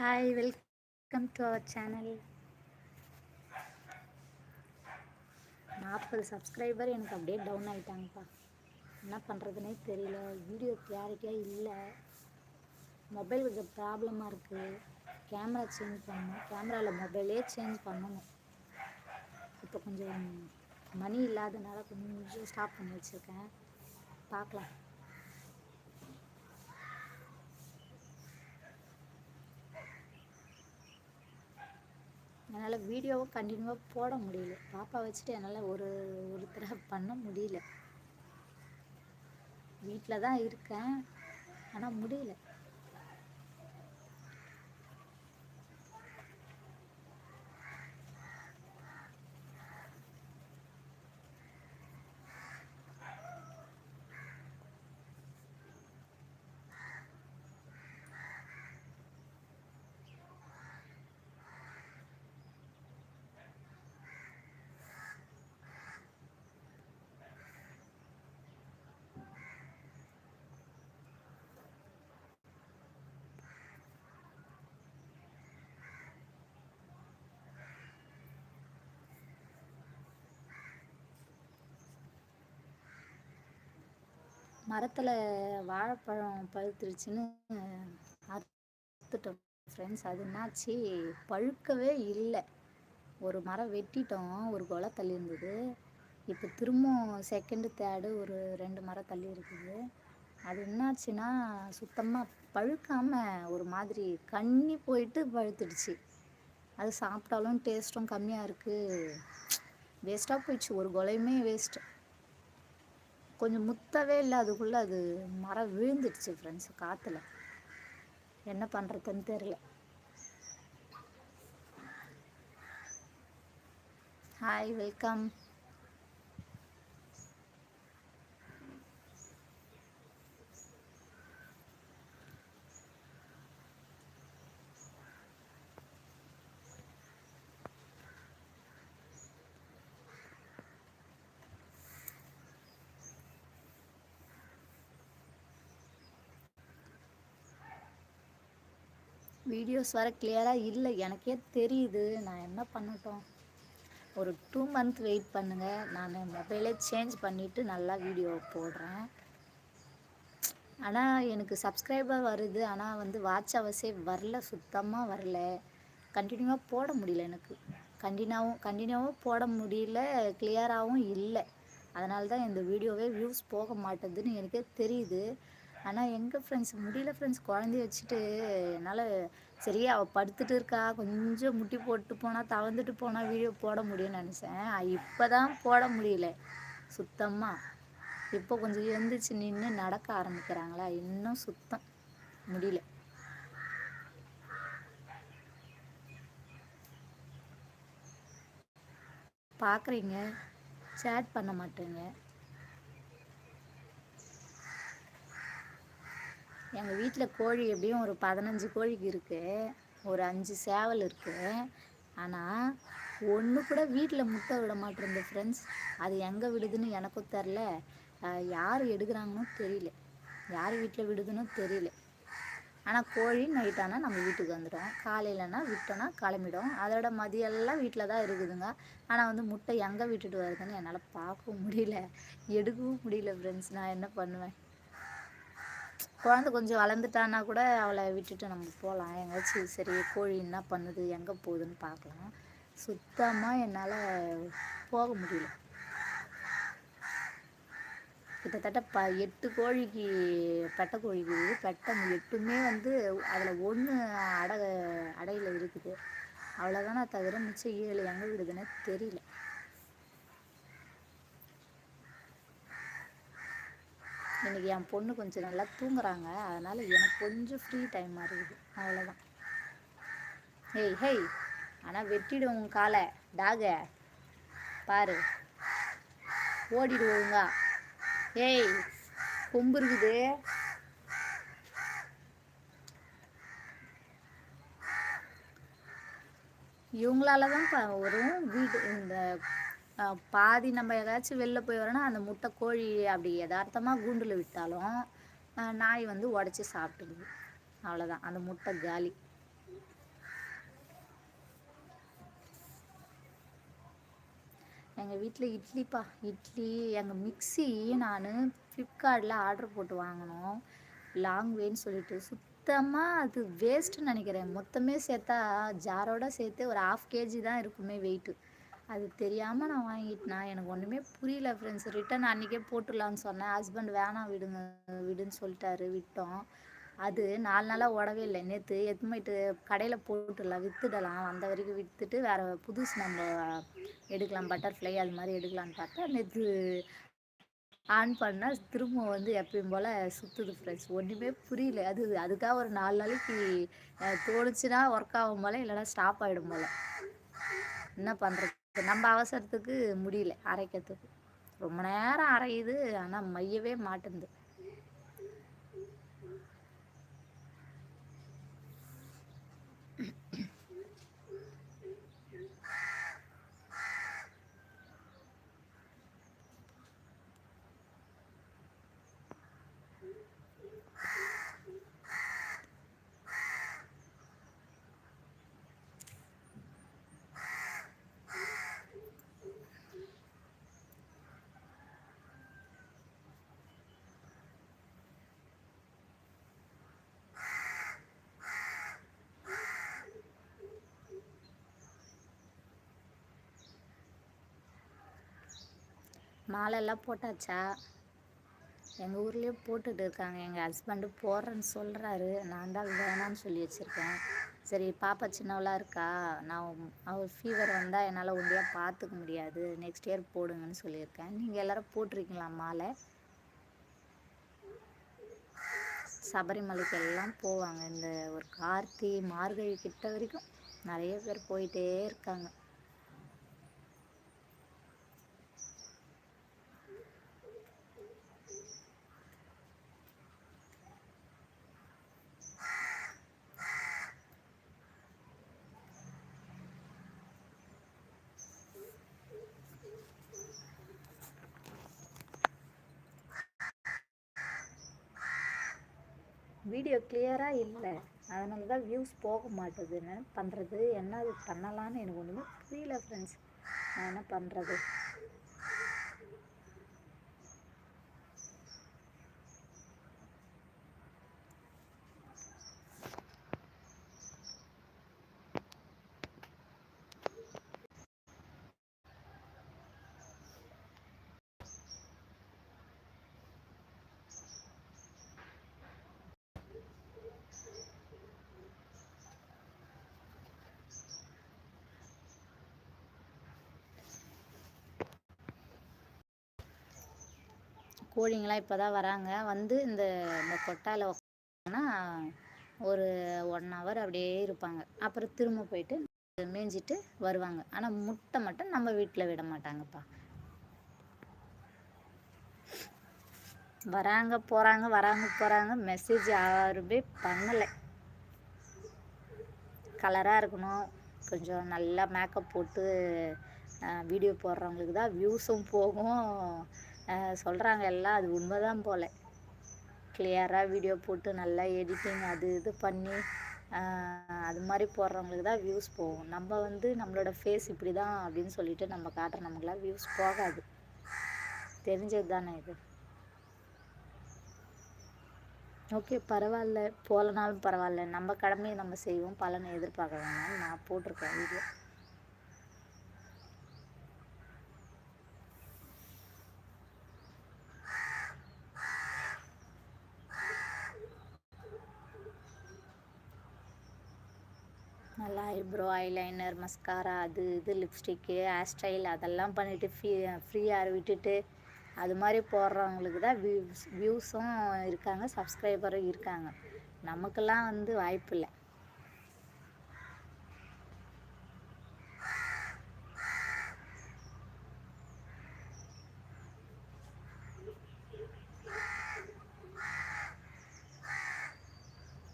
Hi welcome to our channel நாற்பது subscriber எனக்கு அப்படியே டவுன் ஆகிட்டாங்கப்பா என்ன பண்ணுறதுனே தெரியல. வீடியோ கிளாரிட்டியாக இல்லை. மொபைல் கொஞ்சம் ப்ராப்ளமாக இருக்குது கேமரா சேஞ்ச் பண்ணணும். கேமராவில் மொபைலே சேஞ்ச் பண்ணணும். இப்போ கொஞ்சம் மணி இல்லாதனால கொஞ்சம் ஸ்டாப் பண்ணி வச்சுருக்கேன். பார்க்கலாம். என்னால் வீடியோவும் கண்டினியூவாக போட முடியல. பாப்பா வச்சுட்டு என்னால் ஒரு ஒருத்தர பண்ண முடியல. வீட்டில் தான் இருக்கேன். ஆனால் முடியல. மரத்தில் வாழைப்பழம் பழுத்துருச்சுன்னு அறுத்துட்டோம் ஃப்ரெண்ட்ஸ் அது என்னாச்சு? பழுக்கவே இல்லை. ஒரு மரம் வெட்டிட்டோம். ஒரு கொலை தள்ளி இருந்தது இப்போ திரும்பவும் செகண்டு தேர்டு ஒரு ரெண்டு மரம் தள்ளி இருக்குது அது என்னாச்சுன்னா சுத்தமாக பழுக்காமல் ஒரு மாதிரி கண்ணி போயிட்டு பழுத்துடுச்சு. அது சாப்பிட்டாலும் டேஸ்ட்டும் கம்மியாக இருக்குது வேஸ்ட்டாக போயிடுச்சு. ஒரு கொலையுமே வேஸ்ட்டு கொஞ்சம் முத்தவே இல்லை. அதுக்குள்ளே அது மரம் விழுந்துடுச்சு ஃப்ரெண்ட்ஸ் காற்றுல என்ன பண்ணுறதுன்னு தெரில ஹாய் வெல்கம் வீடியோஸ் வர கிளியராக இல்லை. எனக்கே தெரியுது. நான் என்ன பண்ணட்டும்? ஒரு டூ மந்த் வெயிட் பண்ணுங்கள் நான் மொபைலே சேஞ்ச் பண்ணிவிட்டு நல்லா வீடியோ போடுறேன். ஆனால் எனக்கு சப்ஸ்கிரைபர் வருது. ஆனால் வந்து வாட்ச் அவர்ஸே வரல. சுத்தமாக வரல. கண்டினியூவாக போட முடியல எனக்கு. கண்டினியூவும் கண்டினியூவாகவும் போட முடியல. கிளியராகவும் இல்லை. அதனால தான் இந்த வீடியோவே வியூஸ் போக மாட்டேதுன்னு எனக்கே தெரியுது. ஆனால் எங்கள் ஃப்ரெண்ட்ஸ் முடியல ஃப்ரெண்ட்ஸ் குழந்தைய வச்சுட்டு என்னால் சரியா அவள் படுத்துட்டு இருக்கா கொஞ்சம் முட்டி போட்டு போனால் தவந்துட்டு போனால் வீடியோ போட முடியும்னு நினச்சேன். இப்போ தான் போட முடியல. சுத்தமாக இப்போ கொஞ்சம் எழுந்துச்சு நின்று நடக்க ஆரம்பிக்கிறாங்களா? இன்னும் சுத்தம். முடியல. பார்க்குறீங்க சேட் பண்ண மாட்டேங்க. எங்கள் வீட்டில் கோழி எப்படியும் ஒரு பதினஞ்சு கோழிக்கு இருக்குது ஒரு அஞ்சு சேவல் இருக்குது ஆனால் ஒன்று கூட வீட்டில் முட்டை விட மாட்டேருந்து ஃப்ரெண்ட்ஸ் அது எங்கே விடுதுன்னு எனக்கும் தெரில. யார் எடுக்கிறாங்கன்னு தெரியல. யார் வீட்டில் விடுதுன்னு தெரியல. ஆனால் கோழி நைட்டானா நம்ம வீட்டுக்கு வந்துடும் காலையிலனா விட்டோன்னா கிளம்பிடும். அதோட மதியெல்லாம் வீட்டில் தான் இருக்குதுங்க. ஆனால் வந்து முட்டை எங்கே விட்டுட்டு வருதுன்னு என்னால் பார்க்கவும் முடியல. எடுக்கவும் முடியல ஃப்ரெண்ட்ஸ் நான் என்ன பண்ணுவேன்? குழந்த கொஞ்சம் வளர்ந்துட்டானா கூட அவளை விட்டுட்டு நம்ம போகலாம். எங்கேயாச்சும் சரி கோழி என்ன பண்ணுது எங்கே போகுதுன்னு பார்க்கலாம். சுத்தமாக என்னால் போக முடியல. கிட்டத்தட்ட ப எட்டு கோழிக்கு பெட்டை கோழிக்கு பெட்டை எட்டுமே வந்து அதில் ஒன்று அடை அடையில் இருக்குது. அவ்வளோதானே தவிர மிச்சம் ஏழு எங்கே விடுதுன்னு தெரியல. இன்றைக்கி என் பொண்ணு கொஞ்சம் நல்லா தூங்குறாங்க. அதனால் எனக்கு கொஞ்சம் ஃப்ரீ டைமாக இருக்குது அவ்வளோதான் ஹேய் ஹேய் ஆனால் வெட்டிடும் உன் காலை. டாக பாரு. ஓடிடுவோங்க ஏய் கொம்பு இருக்குது. இவங்களால தான் வரும் வீடு இந்த பாதி நம்ம ஏதாச்சும் வெளில போய் வரோன்னா அந்த முட்டை கோழி அப்படி யதார்த்தமாக கூண்டில் விட்டாலும் நாய் வந்து உடச்சி சாப்பிட்டுடுது அவ்வளோதான் அந்த முட்டை காலி. எங்கள் வீட்டில் இட்லிப்பா. இட்லி எங்கள் மிக்சி நான் ஃப்ளிப்கார்ட்டில் ஆர்டர் போட்டு வாங்கினோம். லாங் வேன்னு சொல்லிட்டு. சுத்தமாக அது வேஸ்ட்டுன்னு நினைக்கிறேன். மொத்தமே சேர்த்தா ஜாரோட சேர்த்து ஒரு ஆஃப் கேஜி தான் இருக்குமே வெயிட்டு அது தெரியாமல் நான் வாங்கிட்டேன்? எனக்கு ஒன்றுமே புரியல ஃப்ரெண்ட்ஸ் ரிட்டன் அன்றைக்கே போட்டுடலான்னு சொன்னேன். ஹஸ்பண்ட் வேணாம் விடுங்க விடுன்னு சொல்லிட்டாரு. விட்டோம். அது நாலு நாளாக உடவே இல்லை. நேற்று எடுத்து கடையில் போட்டுடலாம். விற்றுடலாம் வந்த வரைக்கும் விற்றுட்டு வேறு புதுசு நம்ம எடுக்கலாம். பட்டர்ஃப்ளை அது மாதிரி எடுக்கலான்னு பார்த்தா நேற்று ஆன் பண்ணால் திரும்ப வந்து எப்பயும் போல் சுற்றுது ஃப்ரெண்ட்ஸ் ஒன்றுமே புரியல. அது அதுக்காக ஒரு நாலு நாளைக்கு தோணுச்சுன்னா ஒர்க் ஆகும் போல் இல்லைனா ஸ்டாப் ஆகிடும் போல். என்ன பண்ணுறது நம்ம அவசரத்துக்கு முடியல. அரைக்கிறதுக்கு. ரொம்ப நேரம் அரையுது. ஆனால் மையவே மாட்டேங்குது மாலைலாம் போட்டாச்சா? எங்கள் ஊர்லேயே போட்டுட்டு இருக்காங்க. எங்கள் ஹஸ்பண்டு போடுறேன்னு சொல்கிறாரு நான் தான் வேணான்னு சொல்லி வச்சுருக்கேன். சரி பாப்பா சின்னவளாக இருக்கா? நான் அவர் ஃபீவர் வந்தால் என்னால் ஒண்டியாக பார்த்துக்க முடியாது. நெக்ஸ்ட் இயர் போடுங்கன்னு சொல்லியிருக்கேன். நீங்கள் எல்லோரும் போட்டிருக்கீங்களா மாலை? சபரிமலைக்கு எல்லாம் போவாங்க. இந்த ஒரு கார்த்தி மார்கழி கிட்ட வரைக்கும் நிறைய பேர் போயிட்டே இருக்காங்க. வீடியோ கிளியராக இல்லை. அதனால தான் வியூஸ் போக மாட்டுதுன்னு பண்ணுறது என்ன அது பண்ணலான்னு எனக்கு ஒன்றுமே புரியல ஃப்ரெண்ட்ஸ் நான் என்ன பண்ணுறது கோழிங்களாம் இப்போ தான் வராங்க. வந்து இந்த இந்த கொட்டாயில் உட்காந்துன்னா ஒரு ஒன் ஹவர் அப்படியே இருப்பாங்க. அப்புறம் திரும்ப போயிட்டு மேய்ஞ்சிட்டு வருவாங்க. ஆனால் முட்டை மட்டும் நம்ம வீட்டில் விட மாட்டாங்கப்பா. வராங்க போகிறாங்க வராங்க போகிறாங்க மெசேஜ் யாருமே பண்ணலை. கலராக இருக்கணும். கொஞ்சம் நல்லா மேக்கப் போட்டு வீடியோ போடுறவங்களுக்கு தான் வியூஸும் போகும். சொல்கிறாங்க எல்லாம் அது உண்மை தான் போல். கிளியராக வீடியோ போட்டு நல்லா எடிட்டிங் அது இது பண்ணி அது மாதிரி போடுறவங்களுக்கு தான் வியூஸ் போகும். நம்ம வந்து நம்மளோட ஃபேஸ் இப்படி தான் அப்படின்னு சொல்லிட்டு நம்ம காட்டுற நமக்குலாம் வியூஸ் போகாது. தெரிஞ்சது தானே இது? ஓகே பரவாயில்ல. போகலனாலும் பரவாயில்ல. நம்ம கடமையை நம்ம செய்வோம். பலனை எதிர்பார்க்க வேணாம் நான் போட்டிருக்கேன் வீடியோ. நல்லா ஐப்ரோ ஐலைனர் மஸ்காரா அது இது லிப்ஸ்டிக்கு ஹேர் ஸ்டைல் அதெல்லாம் பண்ணிவிட்டு ஃப்ரீ ஃப்ரீயாக விட்டுட்டு அது மாதிரி போடுறவங்களுக்கு தான் வியூஸ் வியூஸும் இருக்காங்க சப்ஸ்கிரைபரும் இருக்காங்க. நமக்கெல்லாம் வந்து வாய்ப்பு இல்லை.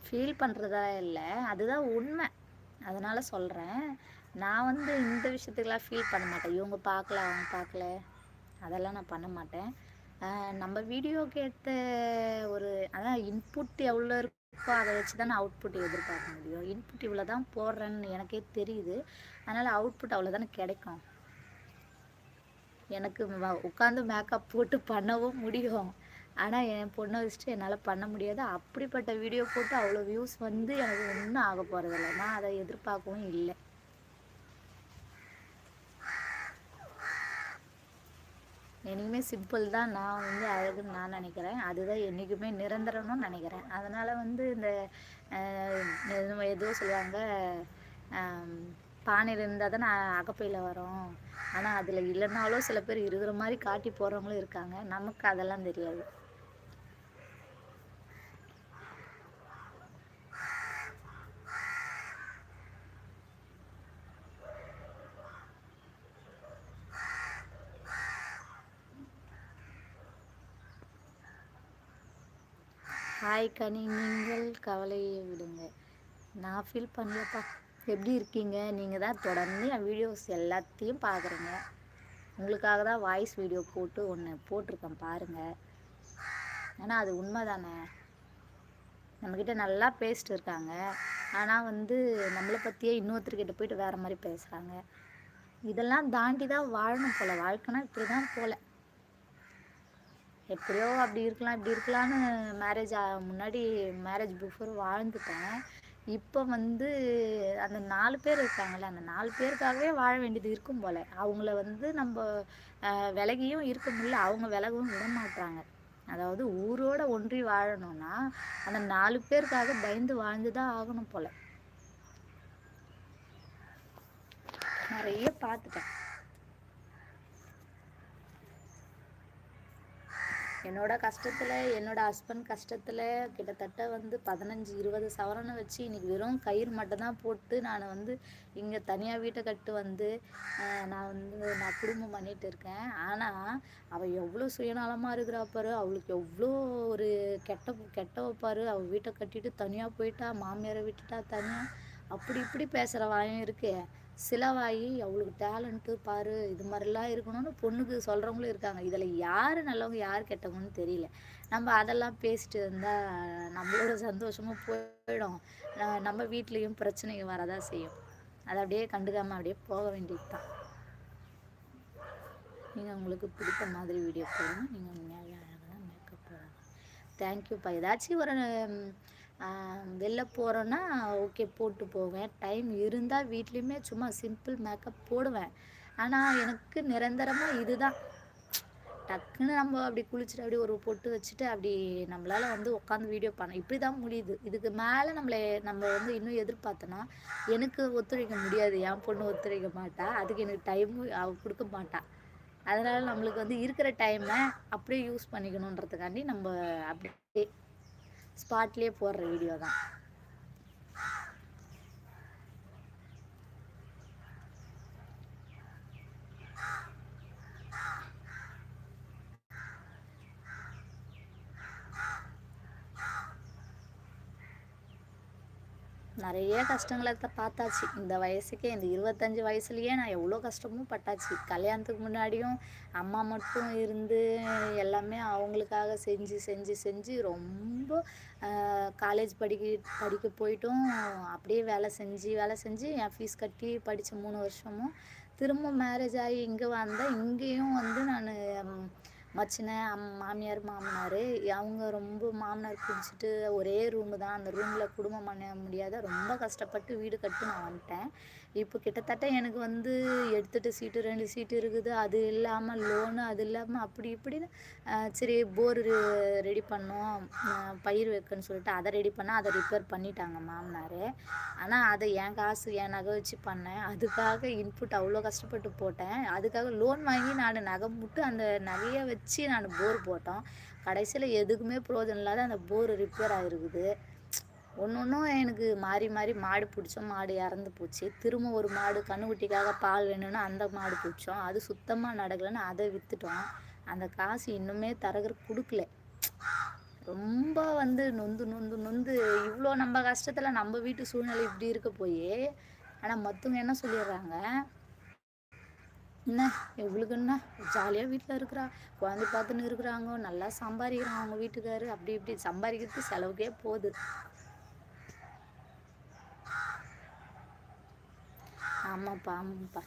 ஃபீல் பண்ணுறதா இல்லை அதுதான் உண்மை. அதனால் சொல்கிறேன் நான் வந்து இந்த விஷயத்துக்கெலாம் ஃபீல் பண்ண மாட்டேன். இவங்க பார்க்கல அவங்க பார்க்கல. அதெல்லாம் நான் பண்ண மாட்டேன். நம்ம வீடியோக்கு ஏற்ற ஒரு அதான் இன்புட் எவ்வளோ இருக்கோ அதை வச்சு தான் நான் அவுட்புட் எதிர்பார்க்க முடியும். இன்புட் இவ்வளோ தான் போடுறேன்னு எனக்கே தெரியுது. அதனால் அவுட்புட் அவ்வளோ தானே கிடைக்கும். எனக்கு உட்காந்து மேக்கப் போட்டு பண்ணவும் முடியும். ஆனால் என் பொண்ணை வச்சுட்டு என்னால் பண்ண முடியாது. அப்படிப்பட்ட வீடியோ போட்டு அவ்வளோ வியூஸ் வந்து எனக்கு ஒன்றும் ஆக போகிறதில்ல நான் அதை எதிர்பார்க்கவும் இல்லை. என்றைக்குமே சிம்பிள் தான் நான் வந்து அழகுன்னு நான் நினைக்கிறேன். அதுதான் என்றைக்குமே நிரந்தரம்னு நினைக்கிறேன். அதனால் வந்து இந்த எதுவோ சொல்லுவாங்க பானையில் இருந்தால் தான் அகப்பையில் வரும். ஆனால் அதில் இல்லைனாலும் சில பேர் இருக்கிற மாதிரி காட்டி போகிறவங்களும் இருக்காங்க. நமக்கு அதெல்லாம் தெரியாது. ஹாய் கனி நீங்கள் கவலையை விடுங்க. நான் ஃபீல் பண்ணலப்பா. எப்படி இருக்கீங்க? நீங்கள் தான் தொடர்ந்து என் வீடியோஸ் எல்லாத்தையும் பார்க்குறீங்க உங்களுக்காக தான் வாய்ஸ் வீடியோ போட்டு ஒன்று போட்டிருக்கேன் பாருங்கள் ஏன்னா அது உண்மை தானே நம்மக்கிட்ட நல்லா பேசிட்டு இருக்காங்க. ஆனால் வந்து நம்மளை பற்றியே இன்னொருத்தர்கிட்ட போயிட்டு வேறு மாதிரி பேசுகிறாங்க இதெல்லாம் தாண்டி தான் வாழணும் போல். வாழ்க்கைனா இப்படி தான் போகல எப்படியோ அப்படி இருக்கலாம் இப்படி இருக்கலான்னு மேரேஜ் முன்னாடி மேரேஜ் பிஃபோர் வாழ்ந்துட்டேன். இப்போ வந்து அந்த நாலு பேர் இருக்காங்கல்ல அந்த நாலு பேருக்காகவே வாழ வேண்டியது இருக்கும் போல். அவங்கள வந்து நம்ம விலகியும் இருக்க முடியல அவங்க விலகவும் விட மாட்டாங்க அதாவது ஊரோட ஒன்றி வாழணும்னா அந்த நாலு பேருக்காக பயந்து வாழ்ந்து தான் ஆகணும் போல். நிறைய பார்த்துட்டேன். என்னோட கஷ்டத்தில் என்னோட ஹஸ்பண்ட் கஷ்டத்தில் கிட்டத்தட்ட வந்து பதினஞ்சு இருபது சவரனை வச்சு இன்னைக்கு வெறும் கயிறு மட்டும் தான் போட்டு நான் வந்து இங்கே தனியாக வீட்டை கட்டு வந்து நான் வந்து நான் குடும்பம் பண்ணிட்டு இருக்கேன். ஆனால் அவள் எவ்வளோ சுயநலமாக இருக்கிறா பாரு அவளுக்கு எவ்வளோ ஒரு கெட்ட கெட்ட வைப்பாரு. அவள் வீட்டை கட்டிட்டு தனியாக போயிட்டா மாமியாரை விட்டுட்டா தனியாக அப்படி இப்படி பேசுகிற வாயும் இருக்கு. சிலவாயி அவளுக்கு டேலண்ட்டு பாரு இது மாதிரிலாம் இருக்கணும்னு பொண்ணுக்கு சொல்கிறவங்களும் இருக்காங்க. இதில் யார் நல்லவங்க யார் கெட்டவங்கன்னு தெரியல. நம்ம அதெல்லாம் பேசிட்டு இருந்தால் நம்மளோட சந்தோஷமும் போயிடும். நம்ம வீட்லேயும் பிரச்சனைகள் வரதான் செய்யும். அதை அப்படியே கண்டுக்காமல் அப்படியே போக வேண்டியது தான் நீங்கள் உங்களுக்கு பிடித்த மாதிரி வீடியோ போடணும் நீங்கள் உண்மையாக அழகாக மேக்கப் போடணும். தேங்க்யூப்பா ஏதாச்சும் ஒரு வெளில போகிறோன்னா ஓகே போட்டு போவேன். டைம் இருந்தால் வீட்லேயுமே சும்மா சிம்பிள் மேக்கப் போடுவேன். ஆனால் எனக்கு நிரந்தரமாக இதுதான். டக்குன்னு நம்ம அப்படி குளிச்சுட்டு அப்படி ஒரு பொட்டு வச்சுட்டு அப்படி நம்மளால் வந்து உட்காந்து வீடியோ பண்ண இப்படி தான் முடியுது. இதுக்கு மேலே நம்மளை நம்ம வந்து இன்னும் எதிர்பார்த்தோன்னா எனக்கு ஒத்துழைக்க முடியாது. என் பொண்ணு ஒத்துழைக்க மாட்டா. அதுக்கு எனக்கு டைமும் அவ கொடுக்க மாட்டா. அதனால் நம்மளுக்கு வந்து இருக்கிற டைமை அப்படியே யூஸ் பண்ணிக்கணுன்றதுக்காண்டி நம்ம அப்படியே ஸ்பாட்லேயே போடுற வீடியோ தான். நிறைய கஷ்டங்களை பார்த்தாச்சு. இந்த வயசுக்கே இந்த இருபத்தஞ்சி வயசுலேயே நான் எவ்வளோ கஷ்டமும் பட்டாச்சு. கல்யாணத்துக்கு முன்னாடியும் அம்மா மட்டும் இருந்து எல்லாமே அவங்களுக்காக செஞ்சு செஞ்சு செஞ்சு ரொம்ப காலேஜ் படிக்க படிக்க போயிட்டும். அப்படியே வேலை செஞ்சு வேலை செஞ்சு என் ஃபீஸ் கட்டி படித்த மூணு வருஷமும் திரும்ப மேரேஜ் ஆகி இங்கே வந்தேன் இங்கேயும் வந்து நான் மச்சினை அம் மாமியார் மாமனார் அவங்க ரொம்ப மாமனார் பிடிச்சிட்டு ஒரே ரூமு தான். அந்த ரூமில் குடும்பம் பண்ண முடியாத ரொம்ப கஷ்டப்பட்டு வீடு கட்டி நான் வந்துட்டேன். இப்போ கிட்டத்தட்ட எனக்கு வந்து எடுத்துகிட்டு சீட்டு ரெண்டு சீட்டு இருக்குது. அது இல்லாமல் லோனு அது இல்லாமல் அப்படி இப்படின்னு சரி போர் ரெடி பண்ணோம். பயிர் வைக்கன்னு சொல்லிட்டு அதை ரெடி பண்ணால் அதை ரிப்பேர் பண்ணிட்டாங்க மாமனார். ஆனால் அதை என் காசு என் நகை வச்சு பண்ணேன். அதுக்காக இன்புட் அவ்வளோ கஷ்டப்பட்டு போட்டேன். அதுக்காக லோன் வாங்கி நான் நகை முட்டு அந்த நகையை வச்சு நான் போர் போட்டோம். கடைசியில் எதுக்குமே பிரோஜனம் இல்லாத அந்த போர் ரிப்பேர் ஆகிருக்குது ஒன்று ஒன்றும் எனக்கு மாறி மாறி மாடு பிடிச்சோம். மாடு இறந்து போச்சு. திரும்ப ஒரு மாடு கண்ணுக்குட்டிக்காக பால் வேணும்னு அந்த மாடு பிடிச்சோம். அது சுத்தமாக நடக்கலைன்னு அதை விற்றுட்டோம் அந்த காசு இன்னுமே தரகர் கொடுக்கல. ரொம்ப வந்து நொந்து நொந்து நொந்து இவ்வளோ நம்ம கஷ்டத்தில் நம்ம வீட்டு சூழ்நிலை இப்படி இருக்க போய். ஆனால் மற்றவங்க என்ன சொல்லிடுறாங்க? என்ன? எவ்வளோக்கு என்ன? ஜாலியாக வீட்டில் இருக்கிறா. குழந்தை பார்த்துன்னு இருக்கிறாங்க. நல்லா சம்பாதிக்கிறான் அவங்க வீட்டுக்காரு. அப்படி இப்படி சம்பாதிக்கிறது செலவுக்கே போகுது. ஆமாப்பா ஆமாப்பா.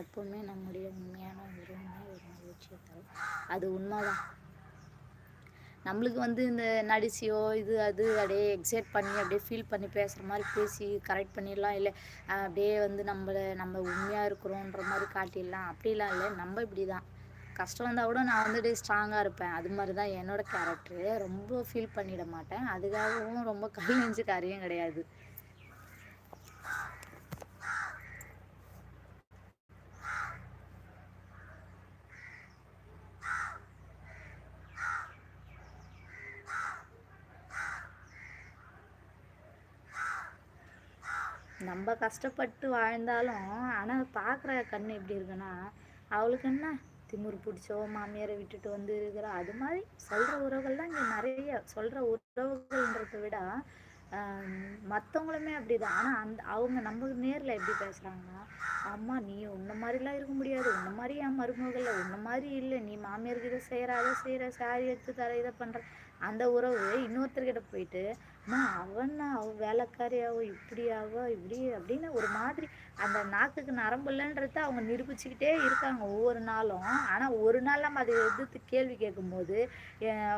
எப்போவுமே நம்முடைய உண்மையான உறவுமே ஒரு கேட்டாலும் அது உண்மைதான். நம்மளுக்கு வந்து இந்த நடிச்சியோ இது அது அப்படியே எக்ஸைட் பண்ணி அப்படியே ஃபீல் பண்ணி பேசுகிற மாதிரி பேசி கரெக்ட் பண்ணிடலாம் இல்லை அப்படியே வந்து நம்மளை நம்ம உண்மையாக இருக்கிறோன்ற மாதிரி காட்டிடலாம். அப்படிலாம் இல்லை நம்ம இப்படி தான் கஷ்டம் வந்தால் கூட நான் வந்துட்டு ஸ்ட்ராங்காக இருப்பேன். அது மாதிரி தான் என்னோடய கேரக்டரு ரொம்ப ஃபீல் பண்ணிட மாட்டேன். அதுக்காகவும் ரொம்ப கல் நெஞ்சு காரியம் கிடையாது. நம்ம கஷ்டப்பட்டு வாழ்ந்தாலும் ஆனால் பார்க்குற கண் எப்படி இருக்குன்னா அவளுக்கு என்ன? திமிர் பிடிச்சோ மாமியாரை விட்டுட்டு வந்து இருக்கிறா. அது மாதிரி சொல்கிற உறவுகள் தான் இங்கே நிறைய. சொல்கிற உறவுகள்ன்றதை விட மற்றவங்களுமே அப்படி தான் ஆனால் அந்த அவங்க நம்ம நேரில் எப்படி பேசுகிறாங்கன்னா அம்மா நீ உன்ன மாதிரிலாம் இருக்க முடியாது. உன்ன மாதிரி என் மருமகள் உன்ன மாதிரி இல்லை. நீ மாமியார்கிட்ட செய்கிற அதை செய்கிற சாரி எடுத்து தர இதை பண்ணுற அந்த உறவு இன்னொருத்தர்கிட்ட போயிட்டு அம்மா அவனா அவ வேலைக்காரியாவோ? இப்படியாவோ? இப்படி? அப்படின்னு ஒரு மாதிரி அந்த நாக்குக்கு நரம்பு இல்லைன்றத அவங்க நிரூபிச்சுக்கிட்டே இருக்காங்க ஒவ்வொரு நாளும். ஆனால் ஒரு நாள் நம்ம அதை எதிர்த்து கேள்வி கேட்கும்போது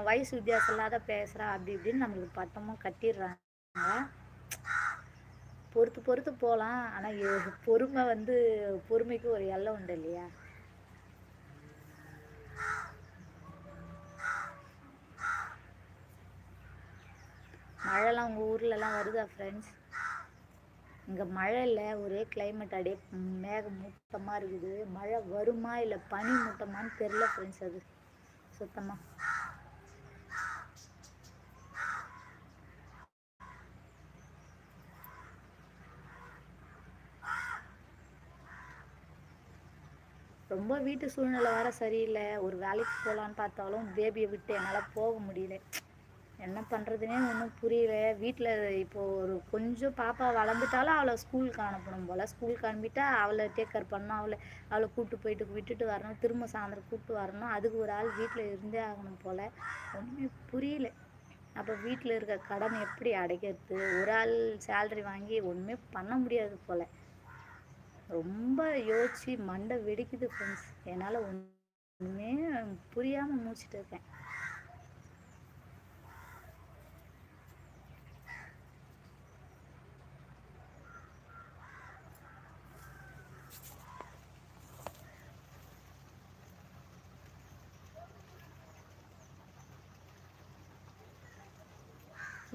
வயசு வித்தியாசம் இல்லாத பேசுகிறா அப்படி இப்படின்னு நம்மளுக்கு பட்டமும் கட்டிடுறாங்க. பொறுத்து பொறுத்து போகலாம். ஆனால் பொறுமை வந்து பொறுமைக்கு ஒரு எல்லை உண்டு இல்லையா? மழைலாம் உங்கள் ஊர்லலாம் வருதா ஃப்ரெண்ட்ஸ் இங்கே மழை இல்லை ஒரே கிளைமேட் அப்படியே மேகம் மூட்டமாக இருக்குது. மழை வருமா இல்லை பனி மூட்டமான்னு தெரில ஃப்ரெண்ட்ஸ் அது. சுத்தமாக ரொம்ப வீட்டு சூழ்நிலை வேறு சரியில்லை. ஒரு வேலைக்கு போகலான்னு பார்த்தாலும் பேபியை விட்டு என்னால் போக முடியல. என்ன பண்ணுறதுனே ஒன்றும் புரியல. வீட்டில் இப்போது ஒரு கொஞ்சம் பாப்பா வளர்ந்துட்டாலும் அவளை ஸ்கூலுக்கு அனுப்பணும் போல். ஸ்கூலுக்கு அனுப்பிட்டா அவளை டேக் கேர் பண்ணணும். அவளை அவளை கூப்பிட்டு போயிட்டு விட்டுட்டு வரணும். திரும்ப சாயந்தரம் கூப்பிட்டு வரணும். அதுக்கு ஒரு ஆள் வீட்டில் இருந்தே ஆகணும் போல். ஒன்றுமே புரியல. அப்போ வீட்டில் இருக்க கடன் எப்படி அடைக்கிறது? ஒரு ஆள் சேல்ரி வாங்கி ஒன்றுமே பண்ண முடியாது போல். ரொம்ப யோசித்து மண்டை வெடிக்குது ஃப்ரெண்ட்ஸ் என்னால் ஒன்றுமே புரியாமல் மூச்சிட்டு இருக்கேன்.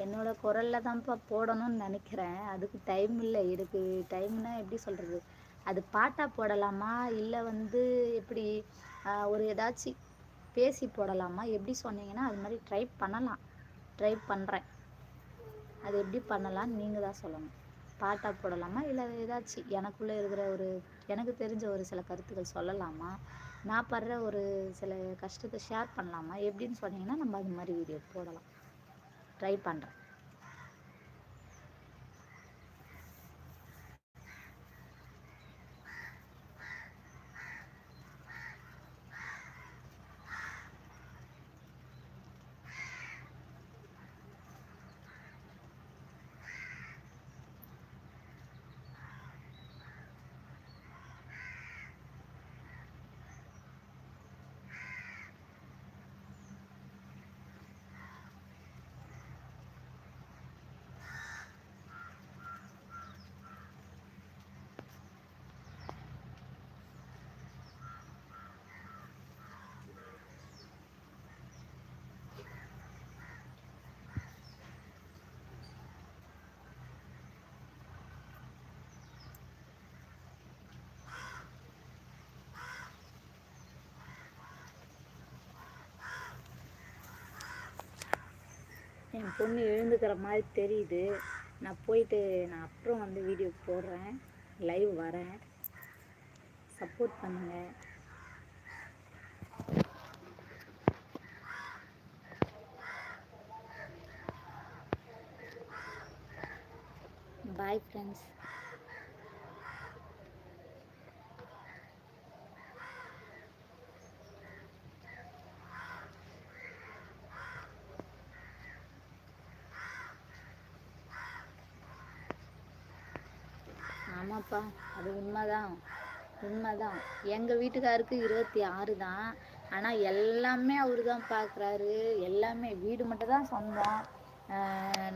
என்னோடய குரலில் தான்ப்பா போடணும்னு நினைக்கிறேன். அதுக்கு டைம் இல்லை. எனக்கு டைம்னா எப்படி சொல்கிறது அது பாட்டாக போடலாமா? இல்லை வந்து எப்படி ஒரு ஏதாச்சும் பேசி போடலாமா? எப்படி சொன்னீங்கன்னா அது மாதிரி ட்ரை பண்ணலாம். ட்ரை பண்ணுறேன் அது எப்படி பண்ணலான்னு நீங்கள் தான் சொல்லணும். பாட்டாக போடலாமா? இல்லை ஏதாச்சும் எனக்குள்ளே இருக்கிற ஒரு எனக்கு தெரிஞ்ச ஒரு சில கருத்துக்கள் சொல்லலாமா? நான் படுற ஒரு சில கஷ்டத்தை ஷேர் பண்ணலாமா? எப்படின்னு சொன்னீங்கன்னா நம்ம அது மாதிரி வீடியோ போடலாம். ட்ரை பண்ணுறேன் என் பொண்ணு எழுந்துக்கிற மாதிரி தெரியுது. நான் போயிட்டு நான் அப்புறம் வந்து வீடியோ போடுறேன். லைவ் வரேன். சப்போர்ட் பண்ணுங்கள் பாய் ஃப்ரெண்ட்ஸ் ஆமாப்பா அது உண்மைதான். உண்மைதான். எங்கள் வீட்டுக்காருக்கு இருபத்தி ஆறு தான். ஆனால் எல்லாமே அவர் தான் பார்க்குறாரு எல்லாமே வீடு மட்டும் தான் சொந்தம்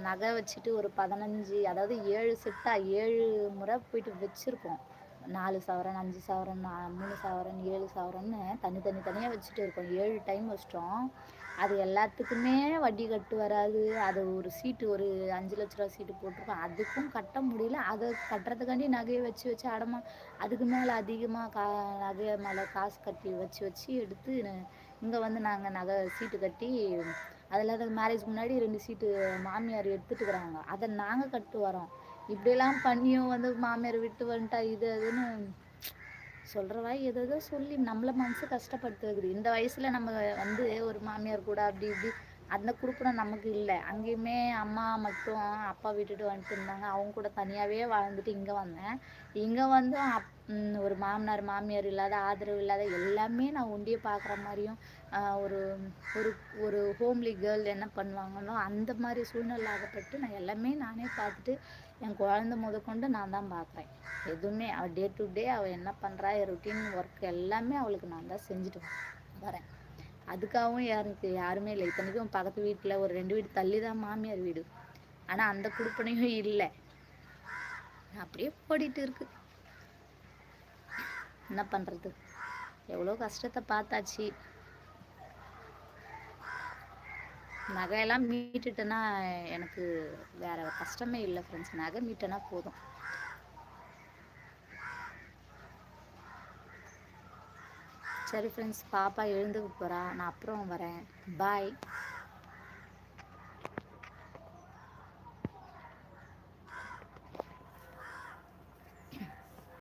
நகை வச்சுட்டு ஒரு பதினஞ்சு அதாவது ஏழு செட்டாக ஏழு முறை போயிட்டு வச்சுருக்கோம். நாலு சவரன் அஞ்சு சவரன் மூணு சவரன் ஏழு சவரன்னு தனி தனி தனியாக வச்சுட்டு இருக்கோம். ஏழு டைம் வச்சிட்டோம். அது எல்லாத்துக்குமே வட்டி கட்டு வராது. அது ஒரு சீட்டு ஒரு அஞ்சு லட்ச ரூபா சீட்டு போட்டிருக்கோம். அதுக்கும் கட்ட முடியல. அதை கட்டுறதுக்காண்டி நகையை வச்சு வச்சு அடமா அதுக்கு மேலே அதிகமாக கா நகையை மேலே காசு கட்டி வச்சு வச்சு எடுத்து இங்கே வந்து நாங்கள் நகை சீட்டு கட்டி அதில் மேரேஜ் முன்னாடி ரெண்டு சீட்டு மாமியார் எடுத்துட்டுக்கிறாங்க. அதை நாங்கள் கட்டு வரோம். இப்படியெல்லாம் பண்ணியும் வந்து மாமியார் விட்டு வந்துட்டா இது அதுன்னு சொல்கிறவா வாய் ஏதோ சொல்லி நம்மளை மனசு கஷ்டப்படுத்து வைக்குது இந்த வயசில் நம்ம வந்து ஒரு மாமியார் கூட அப்படி இப்படி அந்த குடுப்பனம் நமக்கு இல்லை. அங்கேயுமே அம்மா மட்டும் அப்பா விட்டுட்டு வந்துட்டு இருந்தாங்க. அவங்க கூட தனியாகவே வாழ்ந்துட்டு இங்கே வந்தேன். இங்கே வந்து அப் ஒரு மாமனார் மாமியார் இல்லாத ஆதரவு இல்லாத எல்லாமே நான் ஒண்டியே பார்க்குற மாதிரியும் ஒரு ஒரு ஒரு ஹோம்லி கேர்ள் என்ன பண்ணுவாங்களோ அந்த மாதிரி சூழ்நிலை ஆகப்பட்டு நான் எல்லாமே நானே பார்த்துட்டு என் குழந்தை முதற்கொண்டு நான் தான் பார்க்குறேன். எதுவுமே அவள் டே டு டே அவள் என்ன பண்ணுறா ரொட்டீன் ஒர்க் எல்லாமே அவளுக்கு நான் தான் செஞ்சுட்டு வரேன். அதுக்காகவும் யாருக்கு யாருமே இல்லை. இத்தனைக்கும் பக்கத்து வீட்டில் ஒரு ரெண்டு வீடு தள்ளி தான் மாமியார் வீடு. ஆனால் அந்த குடுப்பனையும் இல்லை. அப்படியே ஓடிட்டு இருக்கு. என்ன பண்ணுறது எவ்வளோ கஷ்டத்தை பார்த்தாச்சு. நகையெல்லாம் மீட்டுட்டேன்னா எனக்கு வேற கஷ்டமே இல்லை ஃப்ரெண்ட்ஸ் நகை மீட்டேன்னா போதும். சரி ஃப்ரெண்ட்ஸ் பாப்பா எழுந்துக்கு போகிறா நான் அப்புறம் வரேன். பாய்